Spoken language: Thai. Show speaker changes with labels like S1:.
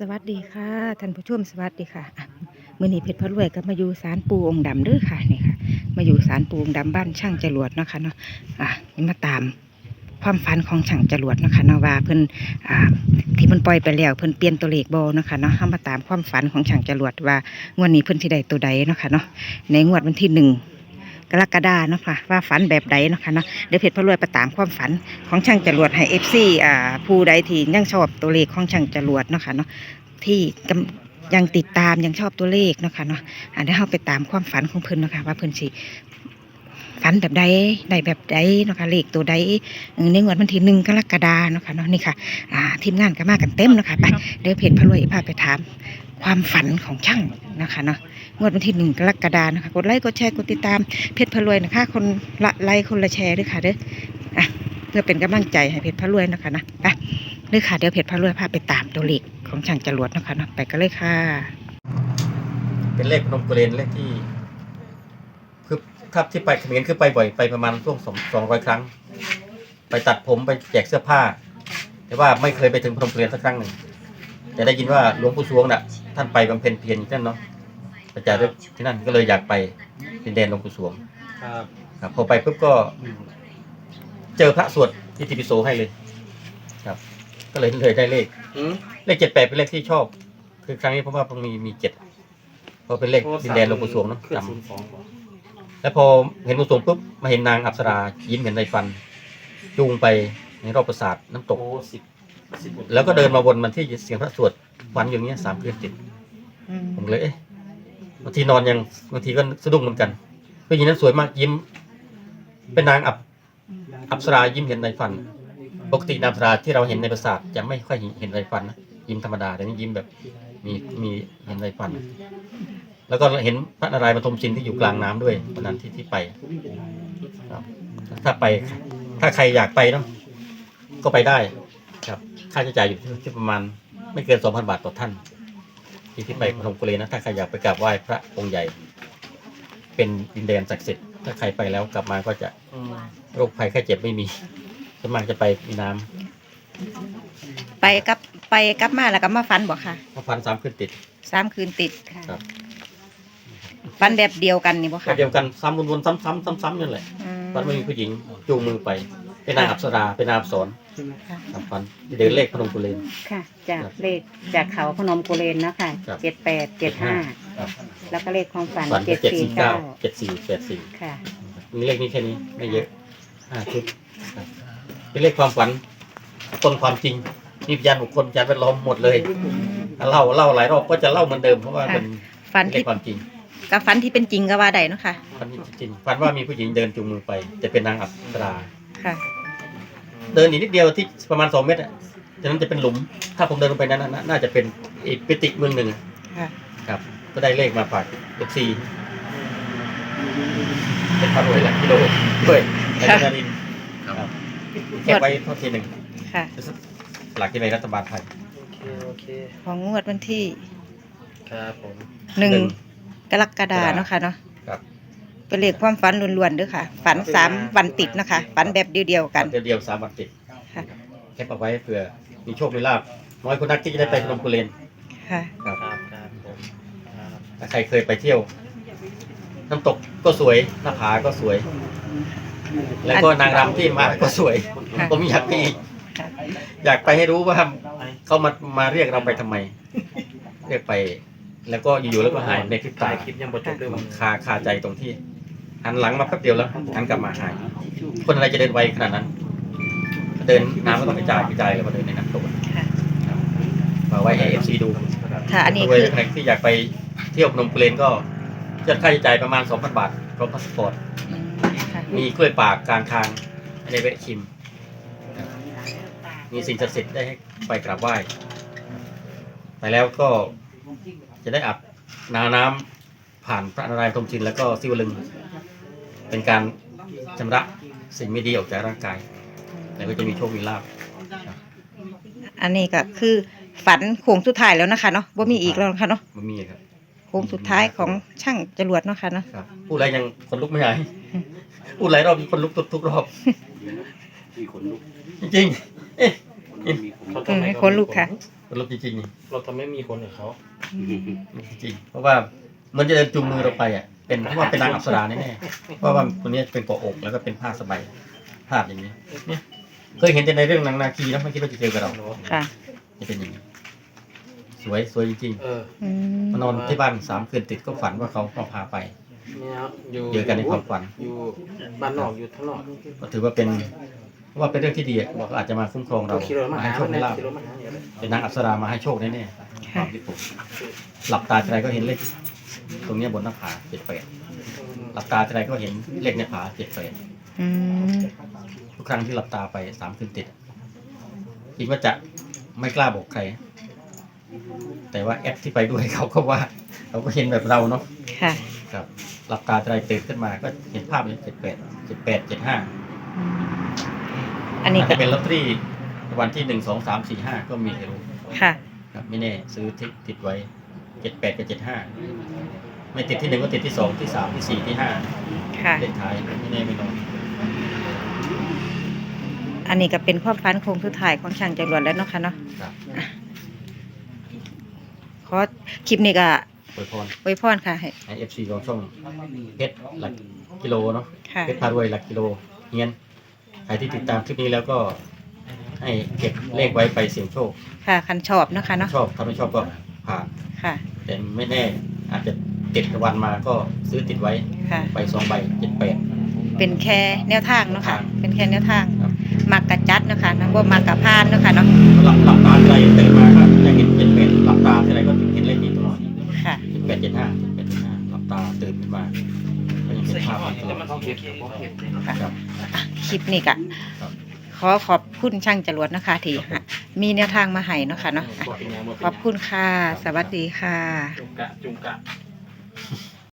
S1: สวัสดีค่ะท่านผู้ชมสวัสดีค่ะมื่อนี้เพชรพระรวยก็มาอยู่ศาลปูองค์ดำเด้อค่ะนี่ค่ะ มาอยู่ศาลปูองค์ดำบ้านช่างจรวดเนาะค่ะเนาะอะมาตามความฝันของช่างจรวดเนาะค่ะเนาะว่าเพิ่นอ่าที่เพิ่นปล่อยไปแล้วเพิ่นเปลี่ยนตัวเลขบ่เนาะค่ะเนาะเฮามาตามความฝันของช่างจรวดว่างวดนี้เพิ่นสิได้ตัวใดเนาะค่ะเนาะในงวดวันที่หนึ่ง กรกฎาเนาะค่ะว่าฝันแบบใดเนาะค่ะเนาะเดี๋ยวเพชรพระรวยไปตามความฝันของช่างจรวดให้ FC อ่าผู้ใดที่ยังชอบตัวเลขของช่างจรวดเนาะค่ะเนาะที่กำยังติดตามยังชอบตัวเลขเนาะคะเนาะอันนี้เราไปตามความฝันของเพิ่นเนาะคะว่าเพิ่นสิฝันแบบใดได้แบบใดเนาะคะเลขตัวใดเออในงวดวันที่หนึ่งกรกฎาเนาะค่ะเนาะนี่ค่ะอ่าทีมงานก็มากันเต็มเนาะคะไปเดี๋ยวเพจพระรวยพาไปถามความฝันของช่างนะคะเนาะ งวดวันที่หนึ่งกรกฎานะคะ กดไลค์กดแชร์กดติดตามเพจพระรวยนะคะ คนละไลค์คนละแชร์ด้วยค่ะเด้ออะเพื่อเป็นกำลังใจให้เพจพระรวยนะคะนะไปเลยค่ะเดี๋ยวเพจพระรวยพาไปตามตัวเลขของช่างจรวดนะคะนะไปกันเลยค่ะ
S2: เป็นเลขพนมกุเรนเลขที่คือครับที่ไปเขมรคือไปบ่อยไปประมาณช่วงสองร้อยครั้ง ไปตัดผมไปแจกเสื้อผ้า แต่ว่าไม่เคยไปถึงพนมกุเรนสักครั้งหนึ่งแต่ได้ยินว่าหลวงปู่สวงน่ะท่านไปบำเพ็ญเพียรที่นั่นเนาะ ประจารึกที่นั่นก็เลยอยากไปดินแดนหลวงปู่สวง
S3: ครับ
S2: ครับพอไปปุ๊บก็เจอพระสวดอิติปิโสให้เลยครับ ก็เลยเลยได้เลข
S3: อืม
S2: เลขเจ็ดแปดเป็นเลขที่ชอบ คือครั้งนี้เพราะว่ามันมีมีเจ็ดเพราะเป็นเลขดินแดนหลวงปู่สวงเนาะ
S3: เครื่อง
S2: จ
S3: ศูนย์สองบอกำ
S2: แล้วพอเห็นหลวงปู่สวงปุ๊บมาเห็นนางอัปสรายิ้มเห็นในฟัน จูงไปในรอบปราสาทน้ำตก
S3: โอ้สิบสิบ
S2: แล้วก็เดินมาวนมันที่เสียงพระสวดวันอย่างเงี้ยสามคืนติดผมเลยเอ๊ะ บางทีนอนยังบางทีก็สะดุ้งเหมือนกันผู้หญิงนั้นสวยมากยิ้ม เป็นนางอับอัปสรายิ้มเห็นในฟัน ปกตินางอัปสราที่เราเห็นในปราสาทจะไม่ค่อยเห็นในฟันนะยิ้มธรรมดาแต่นี่ยิ้มแบบมีมีเห็นในฟัน แล้วก็เห็นพระนารายณ์ปฐมชินที่อยู่กลางน้ำด้วยวันนั้นที่ที่ไปครับ ถ้าไป ถ้าใครอยากไปเนาะก็ไปได้ ครับ ค่าใช้จ่ายอยู่ที่ประมาณ ไม่เกินสองพันบาทต่อท่าน ที่ที่ไปพนมกุเรนะถ้าใครอยากไปกราบไหว้พระองค์ใหญ่ เป็นดินแดนศักดิ์สิทธิ์ถ้าใครไปแล้วกลับมาก็จะ
S3: อืม
S2: โรคภัยไข้เจ็บไม่มีส่วนมากจะไปมีน้
S1: ไปกับไปกับมาแล้วก็มาฟันบอกค่ะำ
S2: พระพันสามขึ้นติด
S1: สามคืนติดค่ะ
S2: ครับ
S1: ฟันแบบเดียวกันนี่บ่
S2: ก็
S1: ค่ะ
S2: เดียวกันซ้ำวนๆซ้ำๆซ้ำๆนั่นแหละ
S1: อืม
S2: ฟันไม่มีผู้หญิงจูงมือไป เป็นนางอัปสราเป็นนางอัปสร
S1: ค่ะ
S2: ครับฟันเดินเลขพนมกุเรน
S4: ค่ะ จาก
S2: ครับ
S4: เลขจากเขาพนมกุเรนเนาะค่ะ
S2: ครับ
S4: เจ็ดแปดเจ็ดห้า
S2: ครับ
S4: แล้วก็เลขความฝัน
S2: ฝัน
S4: เจ็ด
S2: เจ็ด
S4: สี่
S2: สี่เก้า
S4: เก้า
S2: เจ็ดสี่แปดสี่
S4: ค่ะ
S2: มีเลขนี้แค่นี้ไม่เยอะห้าชุดครับเป็นเลขความฝันต้นความจริงมีพยานบุคคลพยานแวดล้อมหมดเลยถ้าเล่าเล่าหลายรอบก็จะเล่าเหมือนเดิมเพราะว่าเป็น
S1: ฟัน
S2: เล
S1: ที่
S2: ขความจริง
S1: กับฟันที่เป็นจริงก็ว่าได้เนาะค่ะ
S2: ฝันจริงฝันว่ามีผู้หญิงเดินจูงมือไปจะเป็นนางอัปสรา
S1: ค่ะ
S2: เดินอีกนิดเดียวที่ประมาณสองเมตรอะจากนั้นจะเป็นหลุม ถ้าผมเดินลงไปนั้นน่ะน่าจะเป็นอีกปิติเมืองหนึ่ง
S1: ค่ะ
S2: ครับ ก็ได้เลขมาฝากลูกซีเป็นพระรวยหลักกิโลด้วยในนารินทร์ครับเก็บไว้ทอดทีหนึ่ง
S1: ค่ะ
S2: หลักที่ในรัฐบาลไทย
S3: โอเค โอเค
S1: ของงวดวันที่
S3: ครับผม
S1: หนึ่ง
S2: หนึ่ง
S1: กรกฎาเนาะค่ะเนาะ
S2: ครับ
S1: เป็นเลขความฝันล้วนๆเด้วยค่ะ ฝันสามวันติดเนาะคะ ฝันแบบเดียวๆกัน
S2: เดียวเดียวๆสามวันติด
S1: ค่ะ
S2: เก็บเอาไว้เผื่อมีโชคมีลาบน้อยคนนักที่จะได้ไปพนมกุเรน
S1: ค่ะ
S2: ครับ
S3: ครับครับผมครับ
S2: ถ้าใครเคยไปเที่ยว น้ำตกก็สวยหน้าผาก็สวย แล้วก็นางรำที่มาก็สวย
S1: ค่ะ
S2: ผมอยากไปอีก
S1: ค่ะ
S2: อยากไปให้รู้ว่าเขามามาเรียกเราไปทำไม เรียกไป แล้วก็อยู่ๆแล้วก็หายในพริบตา
S3: ถ่ายคลิปยังบรจบด้วย
S2: มั
S3: มันน
S2: คาคาใจตรงที่ หันหลังมาแป๊บเดียวแล้วหันกลับมาหาย คนอะไรจะเดินไวขนาดนั้น เดินน้ำก็ต้องกระจายกระจายแล้วมาเดินในน้ำตก
S1: ค่ะ
S2: มาไว้ให้เอฟซีดู
S1: ค่ะอันนี้
S2: ด้วย
S1: คือ
S2: ใครที่อยากไปเที่ยวพนมกุเรนก็จะค่าใช้จ่ายประมาณ 2,000 บาทพร้อมพาสปอร์ต
S1: อืมค่ะ
S2: มีกล้วยปากกลางทางให้ได้แวะชิม มีสิ่งศักดิ์สิทธิ์ได้ให้ไปกราบไหว้ ไปแล้วก็จะได้อาบนาน้ำ ผ่านพระนารายณ์ทมชินแล้วก็ซิวลึง เป็นการชำระสิ่งไม่ดีออกจากร่างกาย แล้วก็จะมีโชคมีลาภ
S1: อันนี้ก็คือฝันโค้งสุดท้ายแล้วนะคะเนาะว่ามีอีกแล้วนะคะเนาะ
S2: มันมีครับ
S1: โค้งสุดท้ายของช่างจรวดเนาะค่ะเนาะ
S2: ครับพูดอะไรยังคนลุกไม่หายพูดหลายรอบคนลุกทุกทุกรอบ
S3: มีขนลุก
S2: จริงๆเอ๊ะ
S1: เออให้คนลูกค่ะ
S2: เเป็นลบจริงๆนี่
S3: เราทำไม่มีคนอย่างเขา
S2: ลบจริงๆเพราะว่าเห มันจะเดินจูงมือเราไปอะเป็นเพราะว่าเป็นนางอัปสราแน่ๆเพราะว่าตัวนี้เป็นเกาะอกแล้วก็เป็นผ้าสบายภาพอย่างนี้เนี่ยเคยเห็นแต่ในเรื่องนางนาคีนะไม่คิดว่าจะเจอกับเรา
S1: ค่ะ
S2: จะเป็นอย่างนี้สวยสวยจริง
S3: เออ
S1: อืม
S2: ๆมานอนที่บ้านสามคืนติดก็ฝันว่าเขามาพาไป
S3: เนี่ยอยู่
S2: เจอกันในความฝัน
S3: อยู่บ้านนอกอยู่ทั้งนอก
S2: ก็ถือว่าเป็นว่าเป็นเรื่องที่ดีอะบอกว่าอาจจะมาคุ้มครองเรา
S3: ขี่รถมา
S2: มา
S3: หา
S2: ให้โชค
S3: เนี่
S2: ให้
S3: ย
S2: ลาบ
S3: ขี่รถมาหาเนี่ยเลย
S2: เป็นนางอัปสรามาให้โชคแน่ๆความที่ผมหลับตาทีไรก็เห็นเลข ตรงเนี้ยบนหน้าผาเจ็ดแปดหลับตาทีไรก็เห็นเลขในผาเจ็ดแปด
S1: อืม
S2: ทุกครั้งที่หลับตาไปสามคืนติดคิดว่าจะไม่กล้าบอกใคร แต่ว่าแอปที่ไปด้วยเขาก็ว่าเขาก็เห็นแบบเราเนาะ
S1: ค่ะ
S2: ครับหลับตาทีไรตื่นขึ้นมาก็เห็นภาพเลยเจ็ดแปดเจ็ดแปดเจ็ดห้า
S1: อืมอันนี้
S2: อาจ
S1: ก็
S2: จะเป็นลอตเตอรี่วันที่หนึ่งสองสามสี่ห้าก็มีให้รู้
S1: ค่ะ
S2: ครับไม่แน่ซื้อติดติดไว้ เจ็ดแปดกับเจ็ดห้าไม่ติดที่หนึ่งก็ติดที่สองที่สามที่สี่ที่ห้า
S1: ค่ะ
S2: เลขท้ายไม่แน่ไม่นอน
S1: อันนี้ก็เป็นความฝันโคงสุดท้ายของช่างจรวดแล้วเนาะค่ะเนาะ
S2: ครับ
S1: ขอคลิปนี้ก็
S2: อวยพร
S1: ไว้พรค่ะให้
S2: ให้เอฟซีของช่องเพชรหลักกิโลเนาะ
S1: ค่ะ
S2: เพชรพารวยหลักกิโลเฮียนใครที่ติดตามคลิปนี้แล้วก็ให้เก็บเลขไว้ไปเสี่ยงโชค
S1: ค่ะคันชอบเนาะค่ะเนาะ
S2: ชอบถ้าไม่ชอบก็ผ่าน
S1: ค่ะ
S2: แต่ไม่แน่ อาจจะติดวันมาก็ซื้อติดไว้
S1: ค่ะ
S2: ใบสองใบเจ็ดแปด
S1: เป็นแค่แนวทางเนาะค่ะ
S2: ทาง
S1: เป็นแค่แนวทาง
S2: ครับ
S1: มักกะจัดเนาะค่ะนะบ่มักกะพานเนาะค่ะเนาะ
S2: หลับหลับตาทีไรตื่นมาก็จะเห็นเจ็ดแปดหลับตาทีไรก็เห็นเลขนี้ตลอด
S1: ค่ะ
S2: เจ็ดแปดเจ็ดห้าเจ็ดแปดเจ็ดห้าหลับตาตื่นขึ้นมาก็ยังเป็นภาพนั้นตลอดครับ
S1: อะคลิปนี้ก็
S2: ครับ
S1: ขอขอบคุณช่างจรวดนะคะ ที่ฮะ มีแนวทางมาให้เนาะค่ะเนาะอะขอบคุณค่ะ สวัสดีค่ะ
S3: จุงกะจุงกะ